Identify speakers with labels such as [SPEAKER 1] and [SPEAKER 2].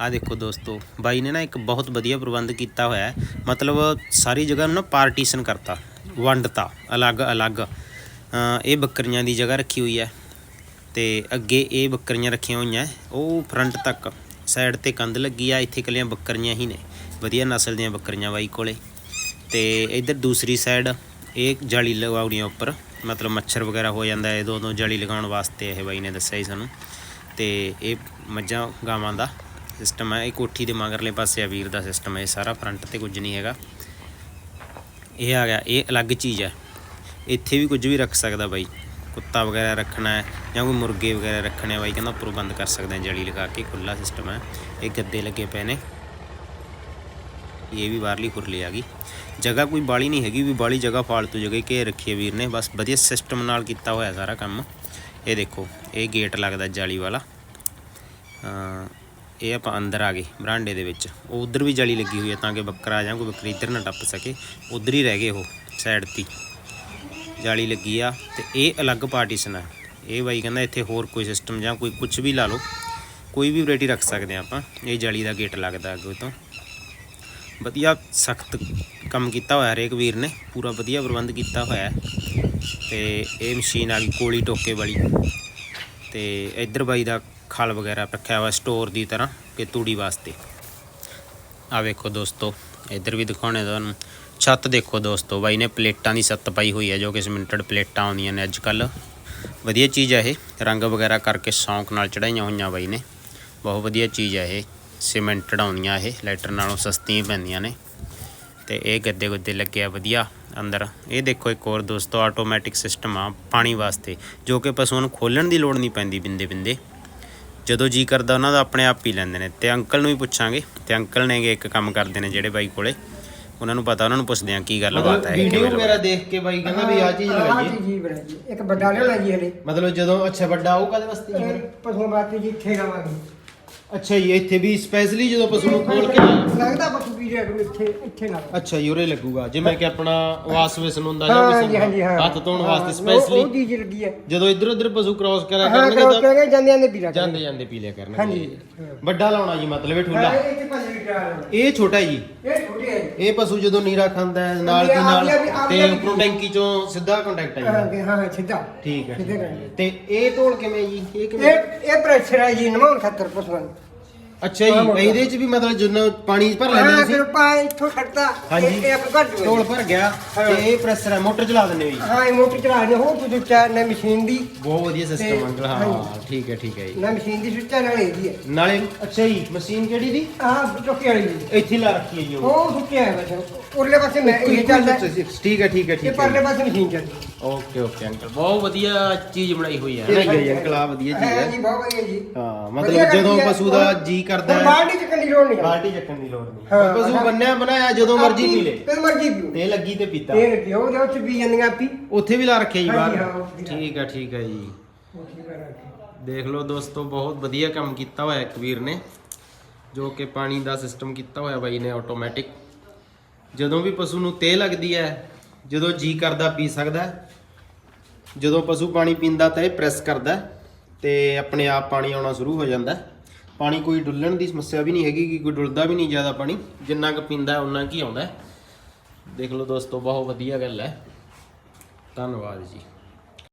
[SPEAKER 1] ਆ ਦੇਖੋ ਦੋਸਤੋ, ਬਾਈ ਨੇ ਨਾ ਇੱਕ ਬਹੁਤ ਵਧੀਆ ਪ੍ਰਬੰਧ ਕੀਤਾ ਹੋਇਆ ਹੈ। ਮਤਲਬ ਸਾਰੀ ਜਗ੍ਹਾ ਨੂੰ ਨਾ ਪਾਰਟੀਸ਼ਨ ਕਰਤਾ, ਵੰਡਤਾ ਅਲੱਗ-ਅਲੱਗ ਇਹ ਬੱਕਰੀਆਂ ਦੀ ਜਗ੍ਹਾ ਰੱਖੀ ਹੋਈ ਹੈ ਤੇ ਅੱਗੇ ਇਹ ਬੱਕਰੀਆਂ ਰੱਖੀਆਂ ਹੋਈਆਂ ਉਹ ਫਰੰਟ ਤੱਕ, ਸਾਈਡ ਤੇ ਕੰਧ ਲੱਗੀ ਆ, ਇੱਥੇ ਕੱਲੀਆਂ ਬੱਕਰੀਆਂ ਹੀ ਨੇ। ਵਧੀਆ ਨਸਲ ਦੀਆਂ ਬੱਕਰੀਆਂ ਬਾਈ ਕੋਲੇ। ਤੇ ਇਧਰ ਦੂਸਰੀ ਸਾਈਡ, ਇਹ ਜਾਲੀ ਲਗਾਉਣੀ ਉੱਪਰ, ਮਤਲਬ ਮੱਛਰ ਵਗੈਰਾ ਹੋ ਜਾਂਦਾ ਹੈ ਦੋ ਦੋ ਜਾਲੀ ਲਗਾਉਣ ਵਾਸਤੇ ਇਹ ਬਾਈ ਨੇ ਦੱਸਿਆ ਹੀ ਸਾਨੂੰ। ਤੇ ਇਹ ਮੱਝਾਂ, ਗਾਵਾਂ ਦਾ ਸਿਸਟਮ ਹੈ, ਇਹ ਕੋਠੀ ਦੇ ਮਗਰਲੇ ਪਾਸੇ ਆ ਵੀਰ ਦਾ ਸਿਸਟਮ ਹੈ, ਇਹ ਸਾਰਾ ਫਰੰਟ ਤੇ ਕੁਝ ਨਹੀਂ ਹੈਗਾ। ਇਹ ਆ ਗਿਆ, ਇਹ ਅਲੱਗ ਚੀਜ਼ ਹੈ। ਇੱਥੇ ਵੀ ਕੁਝ ਵੀ ਰੱਖ ਸਕਦਾ ਬਾਈ। ਕੁੱਤਾ ਵਗੈਰਾ ਰੱਖਣਾ ਹੈ ਜਾਂ ਕੋਈ ਮੁਰਗੇ ਵਗੈਰਾ ਰੱਖਣੇ ਬਾਈ, ਕਹਿੰਦਾ ਉੱਪਰੋਂ ਬੰਦ ਕਰ ਸਕਦੇ ਆ ਜਲੀ ਲਗਾ ਕੇ ਖੁੱਲਾ ਸਿਸਟਮ ਹੈ। ਇਹ ਗੱਦੇ ਲੱਗੇ ਪਏ ਨੇ। ਇਹ ਵੀ ਬਾਹਰਲੀ ਖੁਰਲੀ ਆ ਗਈ। ਜਗ੍ਹਾ ਕੋਈ ਬਾਲੀ ਨਹੀਂ ਹੈਗੀ, ਵੀ ਬਾਲੀ ਜਗ੍ਹਾ ਫਾਲਤੂ ਜਗ੍ਹਾ ਘੇਰ ਰੱਖੀ ਹੈ ਵੀਰ ਨੇ। ਬਸ ਵਧੀਆ ਸਿਸਟਮ ਨਾਲ ਕੀਤਾ ਹੋਇਆ ਸਾਰਾ ਕੰਮ। ਇਹ ਦੇਖੋ, ਇਹ ਗੇਟ ਲੱਗਦਾ ਜਾਲੀ ਵਾਲਾ। ਇਹ ਆਪਾਂ ਅੰਦਰ ਆ ਗਏ ਬਰਾਂਡੇ ਦੇ ਵਿੱਚ। ਉਹ ਉਧਰ ਵੀ ਜਾਲੀ ਲੱਗੀ ਹੋਈ ਹੈ ਤਾਂ ਕਿ ਬੱਕਰਾ ਜਾਂ ਕੋਈ ਬੱਕਰੀ ਇੱਧਰ ਨਾ ਟੱਪ ਸਕੇ। ਉਧਰ ਹੀ ਰਹਿ ਗਏ ਉਹ ਸਾਈਡ ਤੇ ਹੀ। ਜਾਲੀ ਲੱਗੀ ਆ ਤੇ ਇਹ ਅਲੱਗ ਪਾਰਟੀਸ਼ਨ ਆ। ਇਹ ਬਾਈ ਕਹਿੰਦਾ ਇੱਥੇ ਹੋਰ ਕੋਈ ਸਿਸਟਮ ਜਾਂ ਕੋਈ ਕੁਝ ਵੀ ਲਾ ਲਓ। ਕੋਈ ਵੀ ਵੈਰਾਈਟੀ ਰੱਖ ਸਕਦੇ ਆ ਆਪਾਂ। ਇਹ ਜਾਲੀ ਦਾ ਗੇਟ ਲੱਗਦਾ ਅੱਗੇ ਤੋਂ। ਵਧੀਆ ਸਖਤ ਕੰਮ ਕੀਤਾ ਹੋਇਆ ਹਰੇਕ ਵੀਰ ਨੇ। ਪੂਰਾ ਵਧੀਆ ਪ੍ਰਬੰਧ ਕੀਤਾ ਹੋਇਆ। ਹੈ ਤੇ ਇਹ ਮਸ਼ੀਨ ਆ ਗਈ ਕੋਲੀ ਟੋਕੇ ਵਾਲੀ। ਤੇ ਇੱਧਰ ਬਾਈ ਦਾ ਖਲ ਵਗੈਰਾ ਰੱਖਿਆ ਹੋਇਆ ਸਟੋਰ ਦੀ ਤਰ੍ਹਾਂ ਕਿ ਤੂੜੀ ਵਾਸਤੇ। ਆ ਵੇਖੋ ਦੋਸਤੋ, ਇੱਧਰ ਵੀ ਦਿਖਾਉਣੇ ਤੁਹਾਨੂੰ। ਛੱਤ ਦੇਖੋ ਦੋਸਤੋ, ਬਾਈ ਨੇ ਪਲੇਟਾਂ ਦੀ ਛੱਤ ਪਾਈ ਹੋਈ ਹੈ ਜੋ ਕਿ ਸਿਮੈਂਟਡ ਪਲੇਟਾਂ ਆਉਂਦੀਆਂ ਨੇ ਅੱਜ ਕੱਲ ਵਧੀਆ ਚੀਜ਼ ਹੈ ਇਹ, ਰੰਗ ਵਗੈਰਾ ਕਰਕੇ ਸ਼ੌਂਕ ਨਾਲ ਚੜਾਈਆਂ ਹੋਈਆਂ ਬਾਈ ਨੇ। ਬਹੁਤ ਵਧੀਆ ਚੀਜ਼ ਹੈ ਇਹ, ਸਿਮੈਂਟਡ ਆਉਂਦੀਆਂ ਇਹ, ਲੈਟਰ ਨਾਲੋਂ ਸਸਤੀਆਂ ਪੈਂਦੀਆਂ ਨੇ। ਤੇ ਇਹ ਗੱਦੇ ਗੁੱਦੇ ਲੱਗਿਆ ਵਧੀਆ। ਅੰਦਰ। ਇਹ ਦੇਖੋ ਇੱਕ ਹੋਰ ਦੋਸਤੋ ਆਟੋਮੈਟਿਕ ਸਿਸਟਮ ਆ ਪਾਣੀ ਵਾਸਤੇ ਜੋ ਕਿ ਪਸ਼ੂਆਂ ਨੂੰ ਖੋਲਣ ਦੀ ਲੋੜ ਨਹੀਂ ਪੈਂਦੀ ਬਿੰਦੇ ਬਿੰਦੇ ਜਦੋਂ ਜੀ ਕਰਦਾ ਉਹਨਾਂ ਦਾ ਆਪਣੇ ਆਪ ਪੀ ਲੈਂਦੇ ਨੇ। ਤੇ ਅੰਕਲ ਨੂੰ ਵੀ ਪੁੱਛਾਂਗੇ ਤੇ ਅੰਕਲ ਨੇਗੇ ਇੱਕ ਕੰਮ ਕਰਦੇ ਨੇ ਜਿਹੜੇ ਬਾਈ ਕੋਲੇ। ਉਹਨਾਂ ਨੂੰ ਪਤਾ ਉਹਨਾਂ ਨੂੰ ਪੁੱਛਦੇ ਆ ਕੀ ਗੱਲਬਾਤ ਹੈ
[SPEAKER 2] ਵੀਡੀਓ
[SPEAKER 1] ਕਿਵੇਂ
[SPEAKER 2] ਵਗੈਰਾ ਦੇਖ ਕੇ ਬਾਈ ਕਹਿੰਦਾ ਵੀ ਆ ਚੀਜ਼
[SPEAKER 3] ਆਹ
[SPEAKER 2] ਲਗਾਈਏ
[SPEAKER 3] ਚੀਜ਼ ਹੀ ਬਣਾਈ ਜੀ। ਇੱਕ ਵੱਡਾ ਲਿਆਉਣਾ ਜੀ ਹਲੇ
[SPEAKER 2] ਮਤਲਬ ਜਦੋਂ ਅੱਛਾ ਵੱਡਾ ਆਊ ਕਦੇ ਵਾਸਤੇ ਜੀ
[SPEAKER 3] ਇਹ? ਪਸ਼ੂਆਂ ਵਾਸਤੇ ਜੀ ਇੱਥੇ ਲਾਵਾਂਗੇ।
[SPEAKER 2] ਅੱਛਾ ਜੀ ਇੱਥੇ ਵੀ ਸਪੈਸ਼ਲੀ ਜਦੋਂ ਪਸ਼ੂ ਨੂੰ ਖੋਲ ਕੇ ਲਾਇਆ।
[SPEAKER 3] ਲੱਗਦਾ ਪਸ਼ੂ ਵੀ ਜੇ ਇੱਥੇ ਇੱਥੇ ਨਾ
[SPEAKER 2] ਅੱਛਾ ਜੀ ਉਰੇ ਲੱਗੂਗਾ। ਜਿਵੇਂ ਕਿ ਆਪਣਾ ਵਾਸ ਵਿਸਨ ਹੁੰਦਾ
[SPEAKER 3] ਹਾਂ
[SPEAKER 2] ਜਾਂ
[SPEAKER 3] ਹਾਂ ਜੀ ਹਾਂ।
[SPEAKER 2] ਹੱਥ ਧੋਣ
[SPEAKER 3] ਹਾਂ,
[SPEAKER 2] ਵਾਸਤੇ
[SPEAKER 3] ਉਹ- ਉਹ
[SPEAKER 2] ਸਪੈਸ਼ਲੀ
[SPEAKER 3] ਚੀਜ਼ ਲੱਗੀ ਹੈ।
[SPEAKER 2] ਜਦੋਂ ਇੱਧਰ ਉੱਧਰ ਪਸ਼ੂ ਕ੍ਰਾਸ ਕਰਿਆ
[SPEAKER 3] ਹਾਂ
[SPEAKER 2] ਕਰਨਗੇ
[SPEAKER 3] ਕਰੋ
[SPEAKER 2] ਤਾਂ
[SPEAKER 3] ਕਹਿੰਦੇ ਜਾਂਦੇ ਜਾਂਦੇ ਪੀ ਲਾ
[SPEAKER 2] ਜਾਂਦੇ ਜਾਂਦੇ ਪੀ ਲਿਆ ਕਰਨਗੇ
[SPEAKER 3] ਹਾਂਜੀ ਹਾਂ।
[SPEAKER 2] ਵੱਡਾ ਲਾਉਣਾ ਜੀ ਮਤਲਬ ਇਹ ਠੁੱਲਾ।
[SPEAKER 3] ਇਹ ਇੱਥੇ
[SPEAKER 2] ਛੋਟਾ ਜੀ।
[SPEAKER 3] ਇਹ ਛੋਟੇ ਹੈ।
[SPEAKER 2] ਇਹ ਪਸ਼ੂ ਜਦੋਂ ਨੀਰਾ ਖਾਂਦਾ ਹੈ ਨਾਲ ਦੀ ਨਾਲ ਤੇ ਉੱਪਰੋਂ ਟੈਂਕੀ ਚੋਂ ਸਿੱਧਾ ਕੰਟੈਕਟ ਆ
[SPEAKER 3] ਹਾਂ ਹਾਂ ਹਾਂ, ਸਿੱਧਾ।
[SPEAKER 2] ਠੀਕ ਹੈ
[SPEAKER 3] ਸਿੱਧੇ
[SPEAKER 2] ਠੀਕ ਹੈ। ਤੇ ਇਹ ਢੋਲ ਕਿਵੇਂ ਜੀ? ਇਹ ਕਿਵੇਂ
[SPEAKER 3] ਇਹ ਇਹ ਪ੍ਰੈਸ਼ਰ ਹੈ ਜੀ ਨਮਾਉਣ ਖਾਤਰ ਪਸ਼ੂਆਂ ਨੂੰ।
[SPEAKER 2] ਅੱਛਾ ਜੀ ਇਹਦੇ ਚ ਵੀ ਮਤਲਬ ਜਿੰਨਾ ਪਾਣੀ ਭਰ ਲੈਂਦੇ
[SPEAKER 3] ਹਾਂ
[SPEAKER 2] ਤੁਸੀਂ
[SPEAKER 3] ਫਿਰ ਪਾ ਇੱਥੋਂ ਖੜਤਾ
[SPEAKER 2] ਹਾਂਜੀ।
[SPEAKER 3] ਇਹ ਇਹ ਆਪਣਾ ਘੱਟ
[SPEAKER 2] ਢੋਲ ਭਰ ਗਿਆ
[SPEAKER 3] ਹਾਂ।
[SPEAKER 2] ਤੇ ਇਹ ਪ੍ਰੈਸਰ ਹੈ ਮੋਟਰ ਚਲਾ ਦਿੰਦੇ ਹੋ ਜੀ?
[SPEAKER 3] ਹਾਂ ਇਹ ਮੋਟਰ ਚਲਾ ਰਹੇ ਹੋਰ ਕੁਝ ਉੱਚਾ ਨਾ ਮਸ਼ੀਨ ਦੀ।
[SPEAKER 2] ਬਹੁਤ ਵਧੀਆ ਸਿਸਟਮ ਅੰਕਲ। ਹਾਂ। ਠੀਕ ਹੈ ਠੀਕ ਹੈ ਜੀ।
[SPEAKER 3] ਨਾ ਮਸ਼ੀਨ ਦੀ ਸੁੱਚਾ ਨਾਲ ਇਹਦੀ ਹੈ।
[SPEAKER 2] ਨਾਲੇ ਅੱਛਾ ਜੀ। ਮਸ਼ੀਨ ਕਿਹੜੀ ਦੀ?
[SPEAKER 3] ਆਹ ਚੁੱਕੀ ਵਾਲੀ ਜੀ
[SPEAKER 2] ਇੱਥੇ ਲਾ ਰੱਖੀ ਹੈ ਜੀ ਉਹ।
[SPEAKER 3] ਉਹ ਸੁੱਕਿਆ ਹੈ ਬਸ। ਉਰਲੇ ਪਾਸੇ ਮੈਂ ਇਹ ਚੱਲਦਾ। ਹੈ,
[SPEAKER 2] ਠੀਕ ਹੈ ਠੀਕ ਹੈ
[SPEAKER 3] ਤੇ
[SPEAKER 2] ਠੀਕ
[SPEAKER 3] ਪਰਲੇ
[SPEAKER 2] ਹੈ
[SPEAKER 3] ਪਾਸੇ ਮਸ਼ੀਨ ਚੱਲਦੀ। ਹੈ
[SPEAKER 2] ਓਕੇ ਓਕੇ ਅੰਕਲ। ਬਹੁਤ ਵਧੀਆ ਚੀਜ਼ ਬਣਾਈ ਹੋਈ ਹੈ।
[SPEAKER 3] ਠੀਕ ਹੈ
[SPEAKER 2] ਜੀ ਅੰਕਲ ਆ ਵਧੀਆ ਚੀਜ਼
[SPEAKER 3] ਹਾਂ।
[SPEAKER 2] ਹੈ
[SPEAKER 3] ਜੀ ਬਹੁਤ ਵਧੀਆ ਜੀ।
[SPEAKER 2] ਹਾਂ
[SPEAKER 3] ਵਧੀਆ
[SPEAKER 2] ਮਤਲਬ ਜਦੋਂ
[SPEAKER 3] ਹੈ।
[SPEAKER 2] ਪਸ਼ੂ ਦਾ ਜੀ ਕਰਦਾ
[SPEAKER 3] ਹੁਣ
[SPEAKER 2] ਹੈ
[SPEAKER 3] ਬਾਲਟੀ ਚੱਕਣ ਦੀ ਲੋੜ ਨਹੀਂ
[SPEAKER 2] ਬਾਲਟੀ ਚੱਕਣ ਦੀ ਲੋੜ ਨਹੀਂ
[SPEAKER 3] ਹਾਂ,
[SPEAKER 2] ਪਸ਼ੂ। ਬੰਨਿਆ ਬਣਾਇਆ ਜਦੋਂ ਮਰਜ਼ੀ ਪੀ ਲੇ
[SPEAKER 3] ਕਦ ਮਰਜ਼ੀ ਪੀਓ
[SPEAKER 2] ਤੇ ਲੱਗੀ ਤੇ ਪੀਤਾ
[SPEAKER 3] ਇਹ ਰੱਖੀ ਉਹਦੇ ਉੱਤੇ ਵੀ ਜਾਂਦੀਆਂ ਆਪੀ
[SPEAKER 2] ਉੱਥੇ ਵੀ ਲਾ ਰੱਖਿਆ ਜੀ
[SPEAKER 3] ਹਾਂਜੀ,
[SPEAKER 2] ਬਾਹਰ
[SPEAKER 3] ਹਾਂ, ਉੱਥੇ ਲਾ।
[SPEAKER 2] ਠੀਕ ਹੈ ਠੀਕ ਹੈ ਜੀ
[SPEAKER 3] ਉਹ।
[SPEAKER 2] ਦੇਖ ਲਓ ਦੋਸਤੋ ਬਹੁਤ ਵਧੀਆ ਕੰਮ ਕੀਤਾ ਹੋਇਆ ਕਬੀਰ ਨੇ ਜੋ ਕਿ ਪਾਣੀ ਦਾ ਸਿਸਟਮ ਕੀਤਾ ਹੋਇਆ ਬਾਈ ਨੇ ਆਟੋਮੈਟਿਕ ਜਦੋਂ ਵੀ ਪਸ਼ੂ ਨੂੰ ਤੇਹ ਲੱਗਦੀ ਹੈ ਜਦੋਂ ਜੀ ਕਰਦਾ ਪੀ ਸਕਦਾ ਹੈ। ਜਦੋਂ ਪਸ਼ੂ ਪਾਣੀ ਪੀਂਦਾ ਤਾਂ ਇਹ ਪ੍ਰੈਸ ਕਰਦਾ ਹੈ ਤੇ ਆਪਣੇ ਆਪ ਪਾਣੀ ਆਉਣਾ ਸ਼ੁਰੂ ਹੋ ਜਾਂਦਾ ਹੈ। ਪਾਣੀ ਕੋਈ ਡੁੱਲਣ ਦੀ ਸਮੱਸਿਆ ਵੀ ਨਹੀਂ ਹੈਗੀ ਕਿ ਕੋਈ ਡੁੱਲਦਾ ਵੀ ਨਹੀਂ ਜ਼ਿਆਦਾ ਪਾਣੀ, ਜਿੰਨਾ ਕੁ ਪੀਂਦਾ ਉਨਾ ਕੀ ਆਉਂਦਾ ਦੇਖ ਲਓ ਦੋਸਤੋ, ਬਹੁਤ ਵਧੀਆ ਗੱਲ ਹੈ। ਧੰਨਵਾਦ ਜੀ।